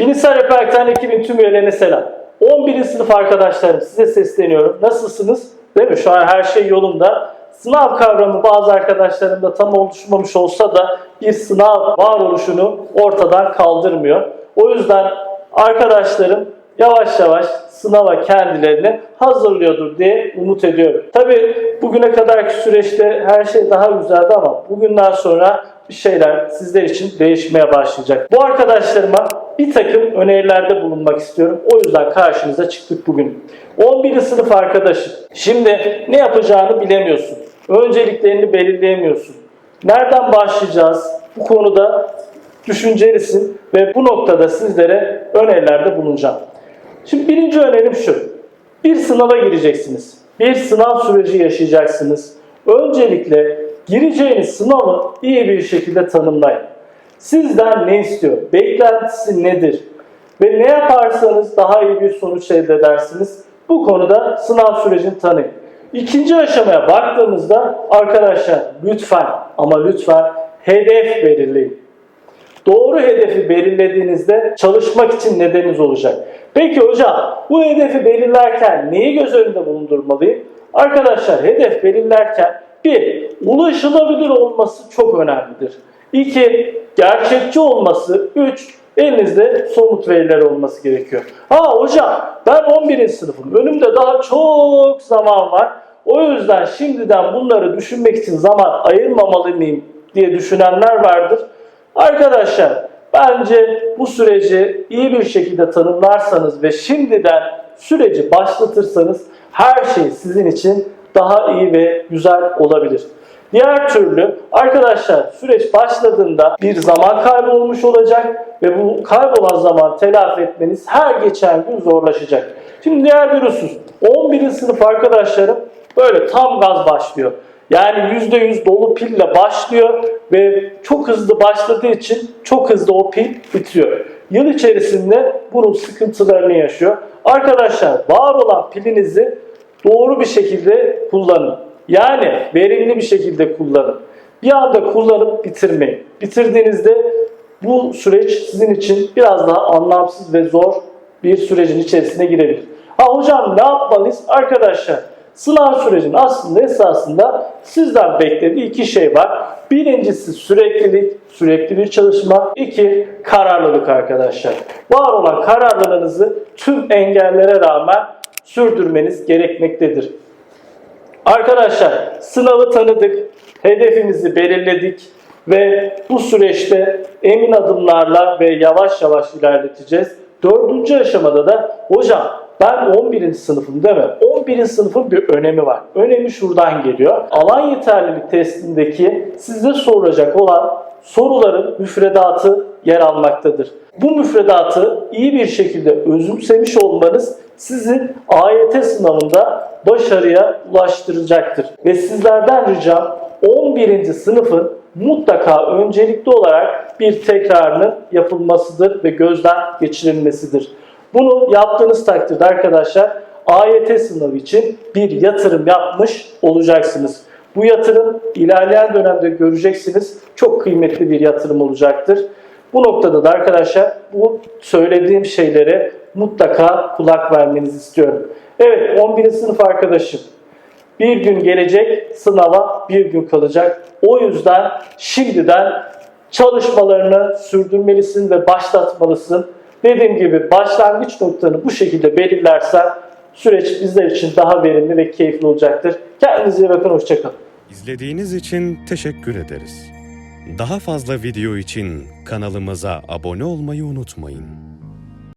Bilgisayar Repertuar ekibin tüm üyelerine selam. 11. sınıf arkadaşlarım size sesleniyorum. Nasılsınız? Değil mi? Şu an her şey yolunda. Sınav kavramı bazı arkadaşlarımda tam oluşmamış olsa da bir sınav varoluşunu ortadan kaldırmıyor. O yüzden arkadaşlarım yavaş yavaş sınava kendilerini hazırlıyordur diye umut ediyorum. Tabii bugüne kadarki süreçte her şey daha güzeldi ama bugünden sonra şeyler sizler için değişmeye başlayacak. Bu arkadaşlarıma bir takım önerilerde bulunmak istiyorum. O yüzden karşınıza çıktık bugün. 11. sınıf arkadaşım. Şimdi ne yapacağını bilemiyorsun. Önceliklerini belirleyemiyorsun. Nereden başlayacağız? Bu konuda düşüncelisin ve bu noktada sizlere önerilerde bulunacağım. Şimdi birinci önerim şu. Bir sınava gireceksiniz. Bir sınav süreci yaşayacaksınız. Öncelikle gireceğiniz sınavı iyi bir şekilde tanımlayın. Sizden ne istiyor? Beklentisi nedir? Ve ne yaparsanız daha iyi bir sonuç elde edersiniz. Bu konuda sınav sürecini tanıyın. İkinci aşamaya baktığımızda arkadaşlar lütfen ama lütfen hedef belirleyin. Doğru hedefi belirlediğinizde çalışmak için nedeniniz olacak. Peki hocam bu hedefi belirlerken neyi göz önünde bulundurmalıyım? Arkadaşlar hedef belirlerken bir ulaşılabilir olması çok önemlidir. İki gerçekçi olması. Üç elinizde somut veriler olması gerekiyor. Ha hocam ben 11. sınıfım. Önümde daha çok zaman var. O yüzden şimdiden bunları düşünmek için zaman ayırmamalı mıyım diye düşünenler vardır. Arkadaşlar bence bu süreci iyi bir şekilde tanımlarsanız ve şimdiden süreci başlatırsanız her şey sizin için daha iyi ve güzel olabilir. Diğer türlü arkadaşlar süreç başladığında bir zaman kaybı olmuş olacak ve bu kaybolan zaman telafi etmeniz her geçen gün zorlaşacak. Şimdi diğer bir husus 11. sınıf arkadaşlarım böyle tam gaz başlıyor. Yani %100 dolu pille başlıyor ve çok hızlı başladığı için çok hızlı o pil bitiyor. Yıl içerisinde bunun sıkıntılarını yaşıyor. Arkadaşlar var olan pilinizi doğru bir şekilde kullanın. Yani verimli bir şekilde kullanın. Bir anda kullanıp bitirmeyin. Bitirdiğinizde bu süreç sizin için biraz daha anlamsız ve zor bir sürecin içerisine girebilir. Ha hocam ne yapmalıyız? Arkadaşlar sınav sürecinin aslında esasında sizden beklediği iki şey var. Birincisi süreklilik, sürekli bir çalışma. İki, kararlılık arkadaşlar. Var olan kararlılığınızı tüm engellere rağmen sürdürmeniz gerekmektedir. Arkadaşlar sınavı tanıdık, hedefimizi belirledik ve bu süreçte emin adımlarla ve yavaş yavaş ilerleteceğiz. Dördüncü aşamada da hocam ben 11. sınıfım değil mi? 11. sınıfın bir önemi var. Önemi şuradan geliyor. Alan yeterlilik testindeki size sorulacak olan soruların müfredatı yer almaktadır. Bu müfredatı iyi bir şekilde özümsemiş olmanız sizi AYT sınavında başarıya ulaştıracaktır. Ve sizlerden ricam 11. sınıfın mutlaka öncelikli olarak bir tekrarının yapılmasıdır ve gözden geçirilmesidir. Bunu yaptığınız takdirde arkadaşlar AYT sınavı için bir yatırım yapmış olacaksınız. Bu yatırım ilerleyen dönemde göreceksiniz çok kıymetli bir yatırım olacaktır. Bu noktada da arkadaşlar bu söylediğim şeylere mutlaka kulak vermenizi istiyorum. Evet 11. sınıf arkadaşım bir gün gelecek sınava bir gün kalacak. O yüzden şimdiden çalışmalarını sürdürmelisin ve başlatmalısın. Dediğim gibi başlangıç noktanı bu şekilde belirlersen süreç bizler için daha verimli ve keyifli olacaktır. Kendinize iyi bakın, hoşçakalın. İzlediğiniz için teşekkür ederiz. Daha fazla video için kanalımıza abone olmayı unutmayın.